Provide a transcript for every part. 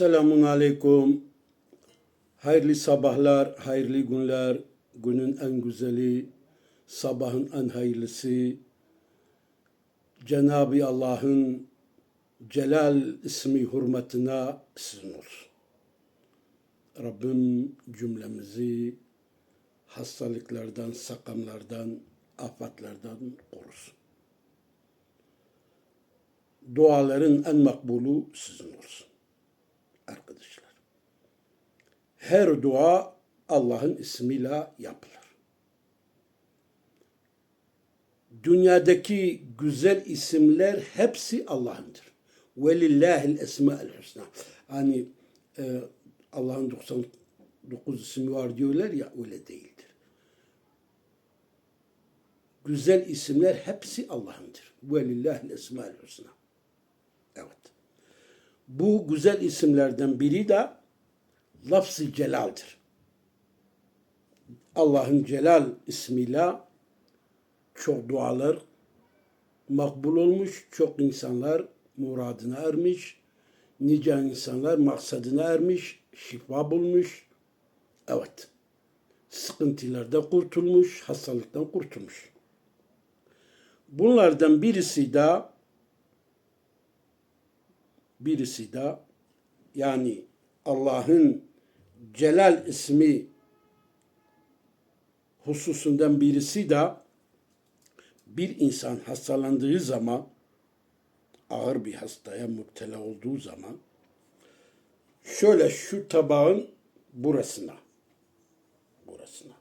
Selamun Aleyküm. Hayırlı sabahlar, hayırlı günler. Günün en güzeli, sabahın en hayırlısı. Cenab-ı Allah'ın celal ismi hürmetine olsun. Rabbim cümlemizi hastalıklardan, sakamlardan, afatlardan korusun. Duaların en makbulu sizin olsun. Arkadaşlar. Her dua Allah'ın ismiyle yapılır. Dünyadaki güzel isimler hepsi Allah'ındır. Velillahil esma'el husna. Hani e, Allah'ın 99 ismi var diyorlar ya öyle değildir. Güzel isimler hepsi Allah'ındır. Velillahil esma'el husna. Evet. Bu güzel isimlerden biri de lafz-ı celaldir. Allah'ın celal ismiyle çok dualar makbul olmuş, çok insanlar muradına ermiş, nice insanlar maksadına ermiş, şifa bulmuş. Evet. Sıkıntılarda kurtulmuş, hastalıktan kurtulmuş. Bunlardan birisi de birisi de yani Allah'ın Celal ismi hususundan birisi de bir insan hastalandığı zaman ağır bir hastaya müptela olduğu zaman şöyle şu tabağın burasına burasına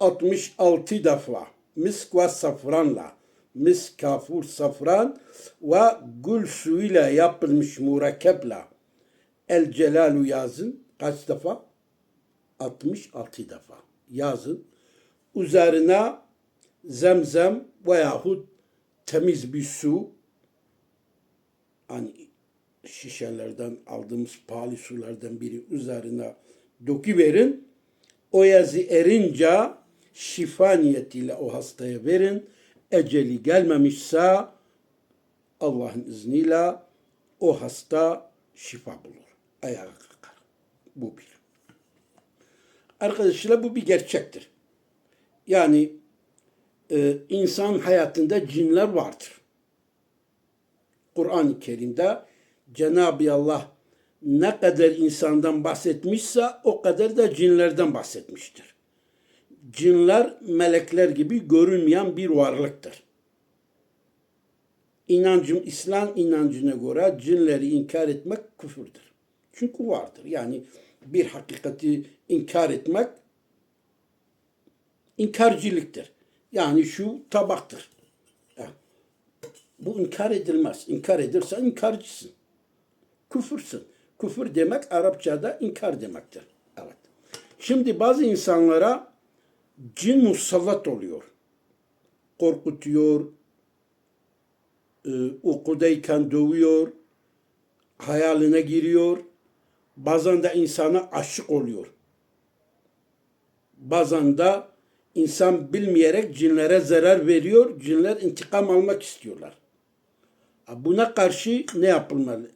66 defa misk ve safranla misk, kafur, safran ve gül suyuyla yapılmış mürekkeple El Celalu yazın. Kaç defa? 66 defa. Yazın. Üzerine zemzem veyahut temiz bir su hani şişelerden aldığımız pahalı sulardan biri üzerine döküverin. O yazı erince şifa niyetiyle o hastaya verin. Eceli gelmemişse Allah'ın izniyle o hasta şifa bulur. Ayağa. Bu bir. Arkadaşlar bu bir gerçektir. Yani e, insan hayatında cinler vardır. Kur'an-ı Kerim'de Cenab-ı Allah ne kadar insandan bahsetmişse o kadar da cinlerden bahsetmiştir. Cinler melekler gibi görünmeyen bir varlıktır. İnancım İslam inancına göre cinleri inkar etmek küfürdür. Çünkü vardır. Yani bir hakikati inkar etmek inkarcılıktır. Yani şu tabaktır. Bu inkar edilmez. İnkar edirsen inkarcısın. Küfürsün. Küfür demek Arapçada inkar demektir. Evet. Şimdi bazı insanlara cin musallat oluyor. Korkutuyor, e, okudayken dövüyor, hayaline giriyor. Bazen de insana aşık oluyor. Bazen de insan bilmeyerek cinlere zarar veriyor. Cinler intikam almak istiyorlar. Buna karşı ne yapılmalı?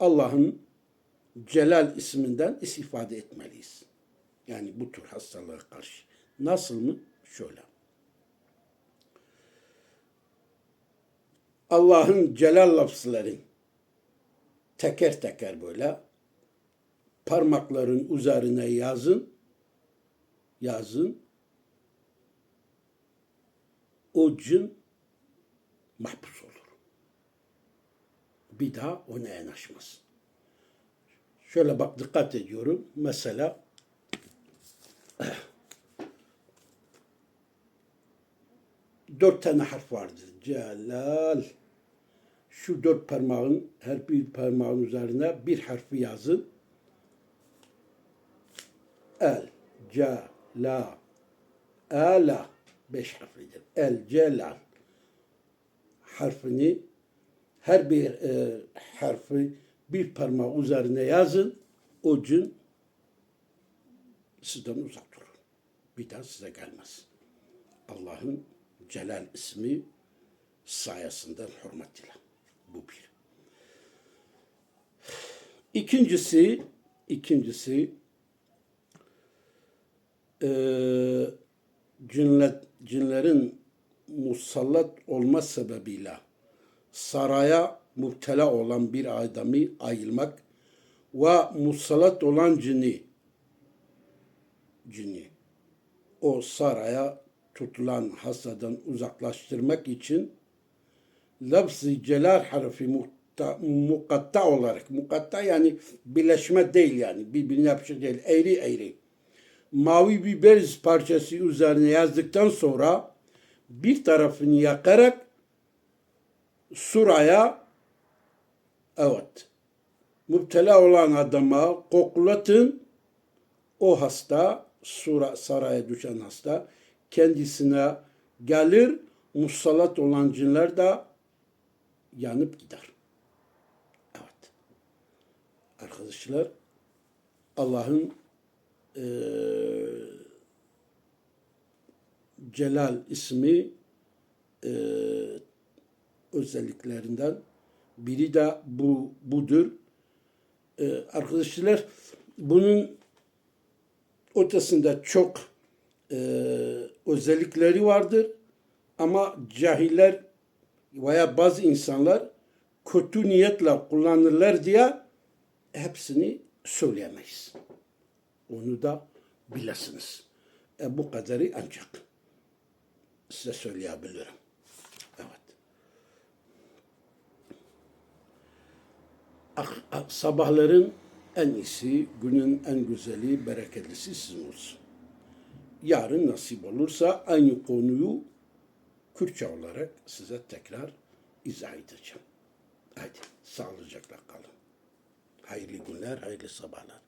Allah'ın Celal isminden istifade etmeliyiz. Yani bu tür hastalığa karşı. Nasıl mı? Şöyle. Allah'ın celal lafızları teker teker böyle parmakların üzerine yazın. Yazın. O cin mahpus olur. Bir daha ona yanaşmaz. Şöyle bak dikkat ediyorum. Mesela dört tane harf vardır. Celal. Şu dört parmağın her bir parmağın üzerine bir harfi yazın. El, ca, la, ala beş harflidir. El, celal harfini her bir e, harfi bir parmak üzerine yazın. O cin sizden uzak durur. Bir daha size gelmez. Allah'ın Celal ismi sayesinden hürmetiyle. Bu bir. İkincisi, ikincisi eee cinler, cinlerin musallat olma sebebiyle saraya müptela olan bir adamı ayılmak ve musallat olan cini cini o saraya tutulan hastadan uzaklaştırmak için lafz-ı celal harfi mukatta, olarak mukatta yani birleşme değil yani birbirine yapışık değil eğri eğri. Mavi bir parçası üzerine yazdıktan sonra bir tarafını yakarak suraya evet müptela olan adama koklatın o hasta sura, saraya düşen hasta kendisine gelir musallat olan cinler de yanıp gider. Evet. Arkadaşlar Allah'ın eee Celal ismi eee, özelliklerinden biri de bu budur. Eee, arkadaşlar bunun ötesinde çok eee, özellikleri vardır ama cahiller veya bazı insanlar kötü niyetle kullanırlar diye hepsini söyleyemeyiz. Onu da bilesiniz. E, bu kadarı ancak size söyleyebilirim. Evet. Ak- ak- sabahların en iyisi, günün en güzeli, bereketlisi sizin olsun. Yarın nasip olursa aynı konuyu Kürtçe olarak size tekrar izah edeceğim. Hadi sağlıcakla kalın. Hayırlı günler, hayırlı sabahlar.